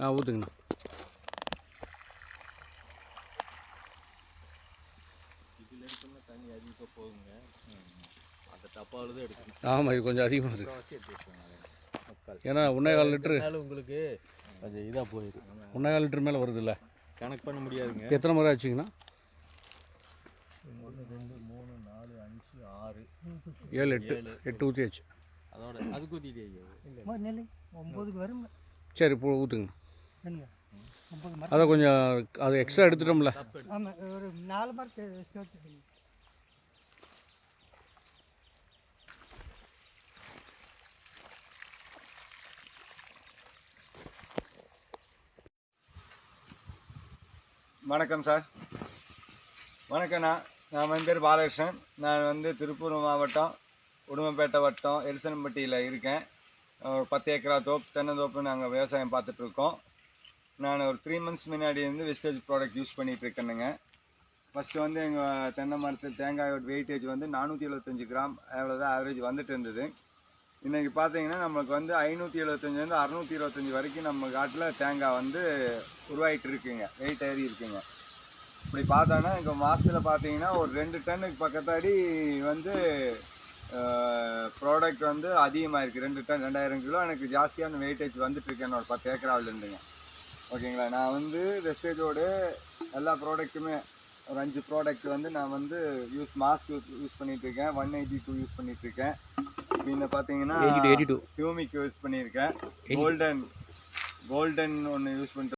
ஆ ஊற்றுங்கண்ணா ஆமாம் இது கொஞ்சம் அதிகமாக இருக்குது ஏன்னா ஒன்றே கால் லிட்ரு உங்களுக்கு கொஞ்சம் இதாக போயிடும் ஒன்றே கால் லிட்டர் மேலே வருதுல்ல. கணக்கு பண்ண முடியாதுங்க எத்தனை முறை ஆச்சுங்கண்ணா ஒன்று ரெண்டு மூணு நாலு அஞ்சு ஆறு ஏழு எட்டு. எட்டு ஊற்றியாச்சு அதோட அதுக்கு ஊற்றிட்டே ஒம்பதுக்கு வரும் சரி இப்போ ஊற்றுங்க அதை கொஞ்சம் அதை எக்ஸ்ட்ரா எடுத்துட்டோம்ல. ஆமாம் ஒரு நாலு சேர்த்துக்கணும் வணக்கம் சார். வணக்கண்ணா நான் என் பேர் பாலகிருஷ்ணன். நான் வந்து திருப்பூர் மாவட்டம் உடுமப்பேட்டை வட்டம் எரிசனம்பட்டியில் இருக்கேன். ஒரு பத்து ஏக்கரா தோப்பு தென்னந்தோப்பு நாங்கள் விவசாயம் பார்த்துட்ருக்கோம் நான் ஒரு த்ரீ மந்த்ஸ் முன்னாடி வந்து வெஸ்டேஜ் ப்ராடக்ட் யூஸ் பண்ணிகிட்டு இருக்கேனுங்க. ஃபஸ்ட்டு வந்து எங்கள் தென்னை மரத்தில் தேங்காயோட வெயிட்டேஜ் வந்து நானூற்றி எழுபத்தஞ்சி கிராம் அவ்வளோதான் ஆவரேஜ் வந்துட்டு இருந்தது. இன்றைக்கி பார்த்தீங்கன்னா நம்மளுக்கு வந்து ஐநூற்றி எழுபத்தஞ்சிலேருந்து அறநூற்றி இருபத்தஞ்சி வரைக்கும் நம்ம காட்டில் தேங்காய் வந்து உருவாகிட்டு இருக்குங்க. வெயிட் ஏறி இருக்குங்க. இப்படி பார்த்தோன்னா இப்போ மாதத்தில் பார்த்தீங்கன்னா ஒரு ரெண்டு டன்னுக்கு பக்கத்தாடி வந்து ப்ராடக்ட் வந்து அதிகமாக இருக்குது ரெண்டு டன் ரெண்டாயிரம் கிலோ எனக்கு ஜாஸ்தியான வெயிட்டேஜ் வந்துட்டு இருக்கு என்னோட பத்து ஏக்கராவிலேருந்துங்க ஓகேங்களா? நான் வந்து வெஸ்டேஜோட எல்லா ப்ராடக்ட்டுமே ஒரு அஞ்சு ப்ராடக்ட் வந்து நான் வந்து யூஸ் மாஸ்க் யூஸ் யூஸ் பண்ணிட்டு இருக்கேன் ஒன் எயிட்டி டூ யூஸ் பண்ணிட்டு இருக்கேன் பின்ன பார்த்தீங்கன்னா டியூமிக் யூஸ் பண்ணியிருக்கேன் கோல்டன் கோல்டன் ஒன்று யூஸ் பண்ணிட்டு